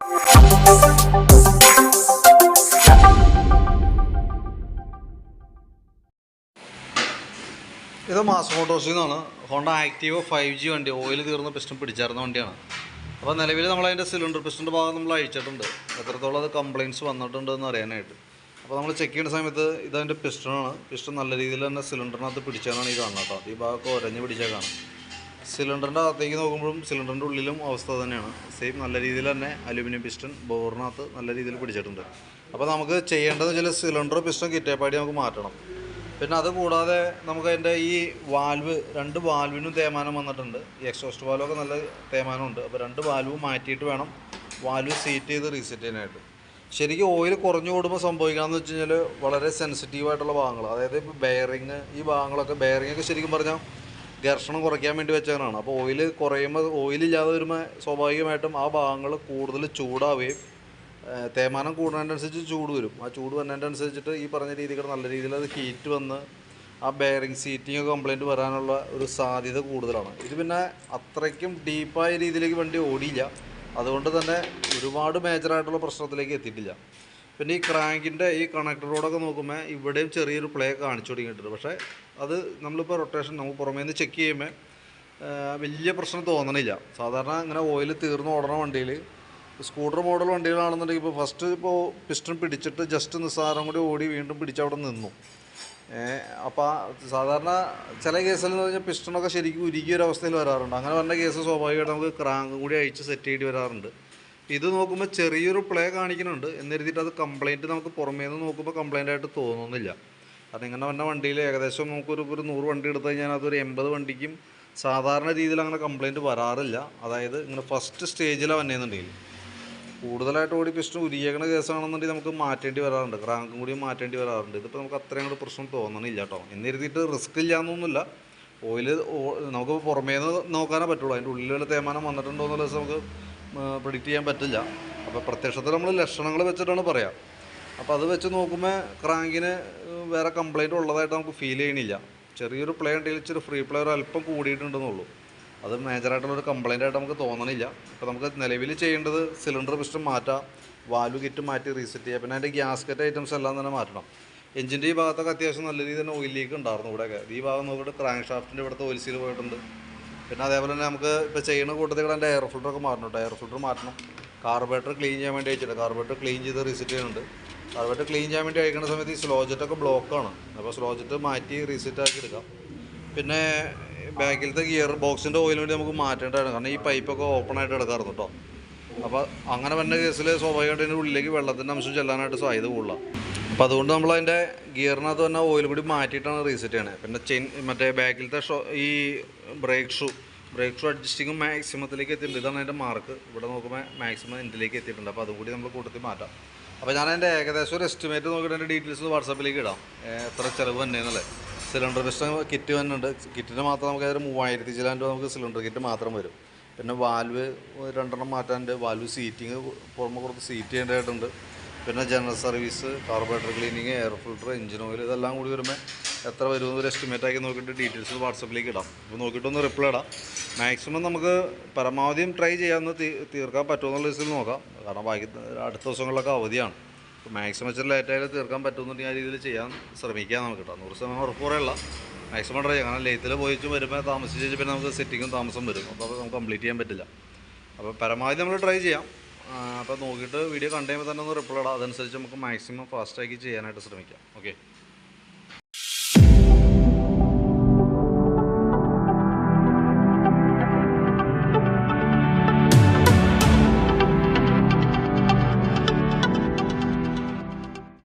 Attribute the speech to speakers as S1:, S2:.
S1: ഇത് മാസ് മോട്ടോഴ്സിൽ നിന്നാണ് ഹോണ്ട ആക്റ്റീവ് ഫൈവ് ജി വണ്ടി ഓയിൽ തീർന്ന പിസ്റ്റൺ പിടിച്ചായിരുന്ന വണ്ടിയാണ്. അപ്പോൾ നിലവിൽ നമ്മൾ അതിന്റെ സിലിണ്ടർ പിസ്റ്റന്റെ ഭാഗം നമ്മൾ അഴിച്ചിട്ടുണ്ട്. എത്രത്തോളം അത് കംപ്ലയിന്റ്സ് വന്നിട്ടുണ്ട് എന്ന് അറിയാനായിട്ട്. അപ്പോൾ നമ്മൾ ചെക്ക് ചെയ്യുന്ന സമയത്ത് ഇതതിന്റെ പിസ്റ്റണാണ് പിസ്റ്റൺ നല്ല രീതിയിൽ തന്നെ സിലിണ്ടറിനകത്ത് പിടിച്ചാലാണ് ഈ കാണുന്നത് കേട്ടോ. ഈ ഭാഗമൊക്കെ ഒരഞ്ഞ് പിടിച്ചേക്കാണ്. സിലിണ്ടറിന്റെ അകത്തേക്ക് നോക്കുമ്പോഴും സിലിണ്ടറിന്റെ ഉള്ളിലും അവസ്ഥ തന്നെയാണ്. സെയിം നല്ല രീതിയിൽ തന്നെ അലുമിനിയം പിസ്റ്റൺ ബോറിനകത്ത് നല്ല രീതിയിൽ പിടിച്ചിട്ടുണ്ട്. അപ്പോൾ നമുക്ക് ചെയ്യേണ്ടത് ചില സിലിണ്ടർ പിസ്റ്റൺ കിറ്റേപ്പാടി നമുക്ക് മാറ്റണം. പിന്നെ അത് കൂടാതെ നമുക്ക് അതിന്റെ ഈ വാൽവ് രണ്ട് വാൽവിനും തേമാനം വന്നിട്ടുണ്ട്. എക്സോസ്റ്റ് വാൽവൊക്കെ നല്ല തേമാനമുണ്ട് അപ്പോൾ രണ്ട് വാൽവ് മാറ്റിയിട്ട് വേണം വാൽവ് സീറ്റ് ചെയ്ത് റീസെറ്റ് ചെയ്യാനായിട്ട്. ശരിക്കും ഓയിൽ കുറഞ്ഞു കൂടുമ്പോൾ സംഭവിക്കുകയെന്ന് വെച്ച് കഴിഞ്ഞാൽ വളരെ സെൻസിറ്റീവായിട്ടുള്ള ഭാഗങ്ങൾ അതായത് ബെയറിങ് ഈ ഭാഗങ്ങളൊക്കെ ബെയറിങ്ങൊക്കെ ശരിക്കും പറഞ്ഞാൽ ഘർഷണം കുറയ്ക്കാൻ വേണ്ടി വെച്ചതാണ് അപ്പോൾ ഓയിൽ കുറയുമ്പോൾ ഓയിൽ ഇല്ലാതെ വരുമ്പോൾ സ്വാഭാവികമായിട്ടും ആ ഭാഗങ്ങൾ കൂടുതൽ ചൂടാവുകയും തേമാനം കൂടുന്നതിനനുസരിച്ച് ചൂട് വരും. ആ ചൂട് വന്നതിനനുസരിച്ചിട്ട് ഈ പറഞ്ഞ രീതികൾ നല്ല രീതിയിൽ അത് ഹീറ്റ് വന്ന് ആ ബെയറിങ് ഒക്കെ കംപ്ലൈന്റ് വരാനുള്ള ഒരു സാധ്യത കൂടുതലാണ്. ഇത് പിന്നെ അത്രയ്ക്കും ഡീപ്പായ രീതിയിലേക്ക് വണ്ടി ഓടിയില്ല. അതുകൊണ്ട് തന്നെ ഒരുപാട് മേജറായിട്ടുള്ള പ്രശ്നത്തിലേക്ക് എത്തിയിട്ടില്ല. പിന്നെ ഈ ക്രാങ്കിന്റെ ഈ കണക്ടറോടൊക്കെ നോക്കുമ്പോൾ ഇവിടെയും ചെറിയൊരു പ്ലേ കാണിച്ചു തുടങ്ങിയിട്ടുണ്ട്. പക്ഷേ അത് നമ്മളിപ്പോൾ റൊട്ടേഷൻ നമുക്ക് പുറമേ നിന്ന് ചെക്ക് ചെയ്യുമ്പോൾ വലിയ പ്രശ്നം തോന്നണില്ല. സാധാരണ ഇങ്ങനെ ഓയിൽ തീർന്ന് ഓടണ വണ്ടിയിൽ സ്കൂട്ടർ മോഡൽ വണ്ടികളാണെന്നുണ്ടെങ്കിൽ ഇപ്പോൾ ഫസ്റ്റ് ഇപ്പോൾ പിസ്റ്റൺ പിടിച്ചിട്ട് ജസ്റ്റ് നിസ്സാരം കൂടി ഓടി വീണ്ടും പിടിച്ച് അവിടെ നിന്നു. അപ്പോൾ സാധാരണ ചില കേസിൽ എന്ന് പറഞ്ഞാൽ പിസ്റ്റണൊക്കെ ശരിക്കും ഉരുകിയ ഒരു അവസ്ഥയിൽ വരാറുണ്ട്. അങ്ങനെ പറഞ്ഞ കേസ് സ്വാഭാവികമായിട്ട് നമുക്ക് ക്രാങ്ക് കൂടി അഴിച്ച് സെറ്റ് ചെയ്യേണ്ടി വരാറുണ്ട്. ഇത് നോക്കുമ്പോൾ ചെറിയൊരു പ്ലേ കാണിക്കുന്നുണ്ട്. എന്നിരുത്തിയിട്ട് അത് കംപ്ലൈന്റ് നമുക്ക് പുറമേ നിന്ന് നോക്കുമ്പോൾ കംപ്ലൈന്റ് ആയിട്ട് തോന്നുന്നില്ല. അത് ഇങ്ങനെ വന്ന വണ്ടിയിൽ ഏകദേശം നമുക്കൊരു ഒരു നൂറ് വണ്ടി എടുത്തു കഴിഞ്ഞാൽ അതൊരു എൺപത് വണ്ടിക്കും സാധാരണ രീതിയിൽ അങ്ങനെ കംപ്ലൈന്റ് വരാറില്ല. അതായത് ഇങ്ങനെ ഫസ്റ്റ് സ്റ്റേജിലാണ് വന്നേന്നുണ്ടെങ്കിൽ കൂടുതലായിട്ട് ഓടി പിസ്റ്റൺ ഉരിയേക്കണ കേസാണെന്നുണ്ടെങ്കിൽ നമുക്ക് മാറ്റേണ്ടി വരാറുണ്ട്. ക്രാങ്കും കൂടി മാറ്റേണ്ടി വരാറുണ്ട്. ഇതിപ്പോൾ നമുക്ക് അത്രയും കൂടി പ്രശ്നം തോന്നണില്ല കേട്ടോ എന്നിരുത്തിയിട്ട് റിസ്ക് ഇല്ലാന്നൊന്നുമില്ല. ഓയിൽ നമുക്ക് പുറമേ നിന്ന് നോക്കാനേ പറ്റുള്ളൂ. അതിന്റെ വല്ല തേമാനം വന്നിട്ടുണ്ടോ എന്നുള്ള നമുക്ക് പ്രിഡിക്റ്റ് ചെയ്യാൻ പറ്റില്ല. അപ്പോൾ പ്രത്യക്ഷത്തിൽ നമ്മൾ ലക്ഷണങ്ങൾ വെച്ചിട്ടാണ് പറയാം. അപ്പോൾ അത് വെച്ച് നോക്കുമ്പോൾ ക്രാങ്കിന് വേറെ കംപ്ലൈന്റ് ഉള്ളതായിട്ട് നമുക്ക് ഫീൽ ചെയ്യണില്ല. ചെറിയൊരു പ്ലേ ഉണ്ടെങ്കിൽ ഇച്ചിരി ഫ്രീ പ്ലേ ഒരു അല്പം കൂടിയിട്ടുണ്ടെന്നുള്ളൂ. അത് മേജറായിട്ടുള്ളൊരു കംപ്ലൈന്റ് ആയിട്ട് നമുക്ക് തോന്നണില്ല. അപ്പോൾ നമുക്ക് നിലവിൽ ചെയ്യേണ്ടത് സിലിണ്ടർ പിസ്റ്റം മാറ്റാം വാൽവ് കിറ്റ് മാറ്റി റീസെറ്റ് ചെയ്യുക പിന്നെ അതിന്റെ ഗ്യാസ്കറ്റ് ഐറ്റംസ് എല്ലാം തന്നെ മാറ്റണം. എഞ്ചിന്റെ ഈ ഭാഗത്തൊക്കെ അത്യാവശ്യം നല്ല രീതിയിൽ തന്നെ ഓയിൽ ലീക്ക് ഉണ്ടായിരുന്നു ഇവിടെയൊക്കെ. ഈ ഭാഗം നോക്കിയിട്ട് ക്രാങ്ക് ഷാഫ്റ്റിന്റെ ഇവിടുത്തെ ഓയിൽ സീൽ പോയിട്ടുണ്ട്. പിന്നെ അതേപോലെ തന്നെ നമുക്ക് ഇപ്പോൾ ചെയ്യുന്ന കൂട്ടത്തിൽ കൂടെ എന്റെ എയർ ഫിൽറ്ററൊക്കെ മാറ്റണം എയർ ഫിൽറ്റർ മാറ്റണം. കാർബറേറ്റർ ക്ലീൻ ചെയ്യാൻ വേണ്ടി അയച്ചിട്ട് കാർബറേറ്റർ ക്ലീൻ ചെയ്ത് റീസെറ്റ് ചെയ്യുന്നുണ്ട്. കാർബറേറ്റർ ക്ലീൻ ചെയ്യാൻ വേണ്ടി അയക്കുന്ന സമയത്ത് ഈ സ്ലോ ജെറ്റൊക്കെ ബ്ലോക്കാണ് അപ്പോൾ സ്ലോ ജെറ്റ് മാറ്റി റീസെറ്റ് ആക്കി എടുക്കാം. പിന്നെ ബാക്കിലത്തെ ഗിയർ ബോക്സിന്റെ ഓയിൽ വേണ്ടി നമുക്ക് മാറ്റേണ്ടതാണ്. കാരണം ഈ പൈപ്പൊക്കെ ഓപ്പൺ ആയിട്ട് എടുക്കാറുണ്ട് കേട്ടോ. അപ്പോൾ അങ്ങനെ വരുന്ന കേസിൽ സ്വാഭാവികമായിട്ട് അതിന്റെ ഉള്ളിലേക്ക് വെള്ളത്തിന്റെ അംശം ചെല്ലാനായിട്ട് സാധ്യത കൂടുതലാണ് അപ്പോൾ അതുകൊണ്ട് നമ്മൾ അതിന്റെ ഗിയറിനകത്ത് തന്നെ ഓയിൽ കൂടി മാറ്റിയിട്ടാണ് റീസെറ്റ് ചെയ്യണത് പിന്നെ ചെയിൻ മറ്റേ ബാക്കിലത്തെ ഷോ ഈ ബ്രേക്ക് ഷൂ ബ്രേക്ക് ഷൂ അഡ്ജസ്റ്റിങ്ങും മാക്സിമത്തിലേക്ക് എത്തിയിട്ടുണ്ട്. ഇതാണ് അതിന്റെ മാർക്ക് ഇവിടെ നോക്കുമ്പോൾ മാക്സിമം എൻഡിലേക്ക് എത്തിയിട്ടുണ്ട്. അപ്പോൾ അതും കൂടി നമ്മൾ കൂട്ടത്തിൽ മാറ്റാം. അപ്പോൾ ഞാൻ അതിന്റെ ഏകദേശം ഒരു എസ്റ്റിമേറ്റ് നോക്കിയിട്ട് അതിന്റെ ഡീറ്റെയിൽസ് വാട്സാപ്പിലേക്ക് ഇടാം. എത്ര ചിലവ് തന്നെയെന്നല്ലേ സിലിണ്ടർ പിസ്റ്റം കിറ്റ് വന്നിട്ടുണ്ട്. കിറ്റിന് മാത്രം നമുക്ക് ഒരു മൂവായിരത്തി ചിലാൻ രൂപ നമുക്ക് സിലിണ്ടർ കിറ്റ് മാത്രം വരും. പിന്നെ വാൽവ് രണ്ടെണ്ണം മാറ്റാനുണ്ട്. വാൽവ് സീറ്റിങ് പുറമെ കുറച്ച് സീറ്റ് ചെയ്യേണ്ടതായിട്ടുണ്ട്. പിന്നെ general service carburettor cleaning air filter engine oil ഇതെല്ലാം കൂടി വരുമ്പോൾ എത്ര വരുമെന്ന് ഒരു എസ്റ്റിമേറ്റ് ആക്കി നോക്കിയിട്ട് ഡീറ്റെയിൽസ് വാട്സപ്പിലേക്ക് ഇടാം. അപ്പോൾ നോക്കിയിട്ടൊന്ന് റിപ്ലൈ ഇടാം. മാക്സിമം നമുക്ക് പരമാവധിയും ട്രൈ ചെയ്യാമെന്ന് തീർക്കാൻ പറ്റുമെന്നുള്ള രീതിയിൽ നോക്കാം. കാരണം ബാക്കി അടുത്ത ദിവസങ്ങളിലൊക്കെ അവധിയാണ്. അപ്പോൾ മാക്സിമം ഇച്ചിരി ലേറ്റായാലും തീർക്കാൻ പറ്റുമെന്നുണ്ടെങ്കിൽ ആ രീതിയിൽ ചെയ്യാൻ ശ്രമിക്കാം നമുക്ക് കേട്ടോ. നൂറ് ശതമാനം ഉറപ്പ് മാക്സിമം ട്രൈ ചെയ്യാം. കാരണം ലേറ്റിൽ പോയിച്ച് വരുമ്പോൾ താമസിച്ച് പിന്നെ നമുക്ക് സെറ്റിങ്ങും താമസം വരും. അപ്പോൾ നമുക്ക് കംപ്ലീറ്റ് ചെയ്യാൻ പറ്റില്ല. അപ്പോൾ പരമാവധി നമ്മൾ ട്രൈ ചെയ്യാം. അപ്പോൾ നോക്കിയിട്ട് വീഡിയോ കണ്ടു കഴിയുമ്പോൾ തന്നെ ഒന്ന് റിപ്ലൈ ഇടാം. അതനുസരിച്ച് നമുക്ക് മാക്സിമം ഫാസ്റ്റാക്കി ചെയ്യാനായിട്ട് ശ്രമിക്കാം. ഓക്കെ